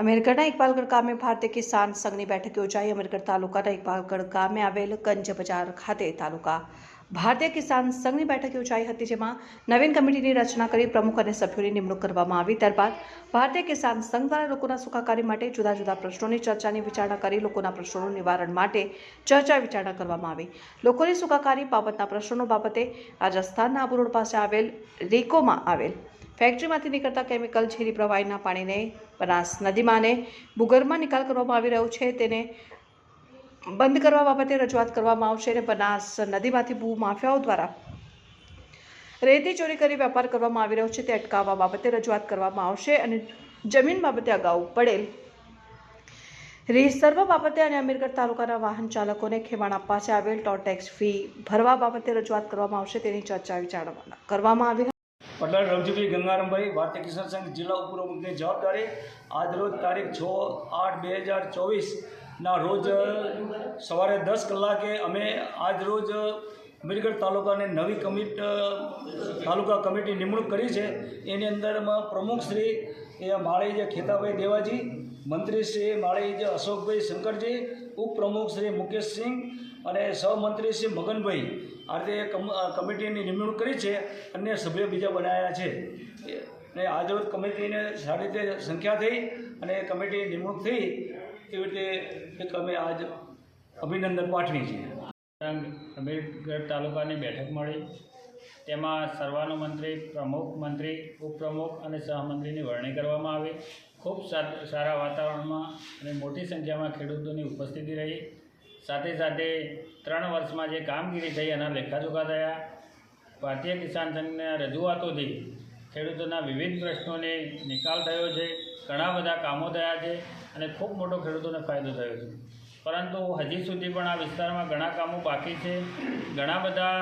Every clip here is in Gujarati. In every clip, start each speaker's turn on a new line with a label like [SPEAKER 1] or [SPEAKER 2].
[SPEAKER 1] અમીરગઢના ઇકબાલગઢ ગામે ભારતીય કિસાન સંઘની બેઠક યોજાઈ. અમીરગઢ તાલુકાના ઇકબાલગઢ ગામે આવેલ કંજ બજાર ખાતે તાલુકા ભારતીય કિસાન સંઘની બેઠક યોજાઈ હતી, જેમાં નવીન કમિટીની રચના કરી પ્રમુખ અને સભ્યોની નિમણૂક કરવામાં આવી. ત્યારબાદ ભારતીય કિસાન સંઘ દ્વારા લોકોના સુખાકારી માટે જુદા જુદા પ્રશ્નોની ચર્ચાની વિચારણા કરી લોકોના પ્રશ્નોનું નિવારણ માટે ચર્ચા વિચારણા કરવામાં આવી. લોકોની સુખાકારી બાબતના પ્રશ્નો બાબતે રાજસ્થાનના આબુ રોડ પાસે આવેલ રેકોમાં આવેલ ફેક્ટરીમાંથી નીકળતા કેમિકલ ઝેરી પ્રવાહીના પાણીને બનાસ નદીમાં ભૂગર્ભમાં નિકાલ કરવામાં આવી રહ્યો છે. તેને બંધ કરવા બાબતે રજૂઆત કરવામાં આવશે અને બનાસ નદીમાંથી ભૂ માફિયાઓ દ્વારા રેતી ચોરી કરી વેપાર કરવામાં આવી રહ્યો છે. તે અટકાવવા બાબતે રજૂઆત કરવામાં આવશે અને જમીન બાબતે અગાઉ પડેલ સર્વ બાબતે અને અમીરગઢ તાલુકાના વાહન ચાલકોને ખેમાણ છે આવેલ ટોલ ટેક્સ ફી ભરવા બાબતે રજૂઆત કરવામાં આવશે. તેની ચર્ચા વિચારણા કરવામાં આવી
[SPEAKER 2] પટેલ રવજીભાઈ ગંગારામભાઈ, ભારતીય કિસાન સંઘ જિલ્લા ઉપપ્રમુખની જવાબદારી આજરોજ તારીખ છ આઠ બે હજાર ચોવીસના રોજ સવારે દસ કલાકે અમે આજરોજ અમીરગઢ તાલુકાને નવી કમિટ, તાલુકા કમિટી નિમણૂક કરી છે. એની અંદરમાં પ્રમુખશ્રી એ માળી જે ખેતાભાઈ દેવાજી મંત્રી શ્રી માળી જે અશોકભાઈ શંકરજી, ઉપપ્રમુખ શ્રી મુકેશસિંહ અને સહમંત્રી શ્રી મગનભાઈ આ રીતે કમ- કમિટીની નિમણૂક કરી છે અન્ય સભ્યો બીજા બનાવ્યા છે. અને આજરોજ કમિટીને સારી રીતે સંખ્યા થઈ અને કમિટીની નિમણૂક થઈ એવી રીતે અમે આજ અભિનંદન પાઠવી છીએ.
[SPEAKER 3] અમીરગઢ તાલુકાની બેઠક મળી. તેમાં સર્વાનુમંત્રી, પ્રમુખ મંત્રી, ઉપપ્રમુખ અને સહમંત્રીની વરણી કરવામાં આવી. ખૂબ સારા વાતાવરણમાં અને મોટી સંખ્યામાં ખેડૂતોની ઉપસ્થિતિ રહી. સાથે સાથે ત્રણ વર્ષમાં જે કામગીરી થઈ એના લેખાજોખા થયા. ભારતીય કિસાન સંઘના રજૂઆતોથી ખેડૂતોના વિવિધ પ્રશ્નોને નિકાલ થયો છે, ઘણા બધા કામો થયા છે અને ખૂબ મોટો ખેડૂતોને ફાયદો થયો છે. પરંતુ હજી સુધી પણ આ વિસ્તારમાં ઘણા કામો બાકી છે. ઘણા બધા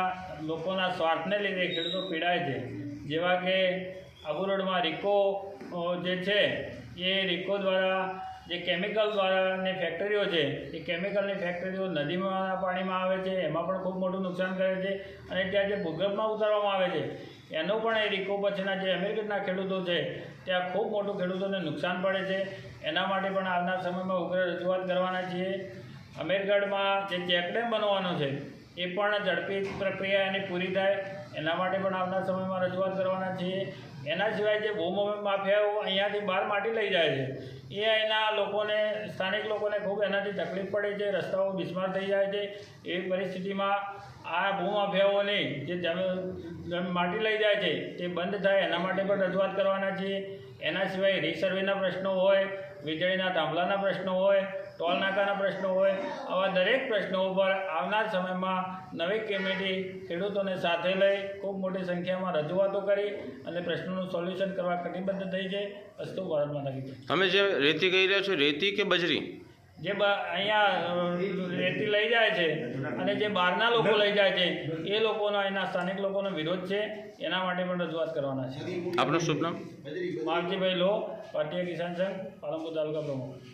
[SPEAKER 3] લોકોના સ્વાર્થને લીધે ખેડૂતો પીડાય છે. જેવા કે આબુ રોડમાં રિકો જે છે એ રિકો દ્વારા, જે કેમિકલ દ્વારા ને ફેક્ટરીઓ છે, એ કેમિકલની ફેક્ટરીઓ નદીમાં પાણીમાં આવે છે, એમાં પણ ખૂબ મોટું નુકસાન કરે છે અને ત્યાં જે ભૂગર્ભમાં ઉતારવામાં આવે છે, એનું પણ એ રિકો પછીના જે અમેરિકનના ખેડૂતો છે, ત્યાં ખૂબ મોટું ખેડૂતોને નુકસાન પડે છે. એના માટે પણ આવનાર સમયમાં ઉગ્ર રજૂઆત કરવાના છીએ. અમેરગઢમાં જે ચેકડેમ બનવાનો છે, એ પણ ઝડપી પ્રક્રિયા એની પૂરી થાય. એના માટે પણ આવનાર સમયમાં રજૂઆત કરવાના છીએ. એના સિવાય જે ભૂ માફિયાઓ અહીંયાથી બહાર માટી લઈ જાય છે, એ અહીંના લોકોને, સ્થાનિક લોકોને ખૂબ એનાથી તકલીફ પડે છે, રસ્તાઓ બિસ્માર થઈ જાય છે. એવી પરિસ્થિતિમાં આ ભૂમાફિયાઓની જે જમીન માટી લઈ જાય છે, તે બંધ થાય. એના માટે પણ રજૂઆત કરવાના છીએ. એના સિવાય રીસર્વેના પ્રશ્નો હોય, વીજળીના થાંભલાના પ્રશ્નો હોય ટોલ નાકાના પ્રશ્નો હોય આવા દરેક પ્રશ્નો ઉપર આવનાર સમયમાં નવી કમિટી ખેડૂતોને સાથે લઈ ખૂબ મોટી સંખ્યામાં રજૂઆતો કરી અને પ્રશ્નોનું સોલ્યુશન કરવા કટિબદ્ધ થઈ છે. વસ્તુ ભારતમાં કી
[SPEAKER 4] તમે જે રેતી કહી રહ્યા છો રેતી કે બજરી?
[SPEAKER 3] જે અહીંયા રેતી લઈ જાય છે અને જે બહારના લોકો લઈ જાય છે એ લોકોનો અહીંના સ્થાનિક લોકોનો વિરોધ છે. એના માટે પણ રજૂઆત કરવાના છે.
[SPEAKER 4] આપનું શુભ નામ?
[SPEAKER 3] માવજીભાઈ લો ભારતીય કિસાન સંઘ પાલનપુર તાલુકા પ્રમુખ.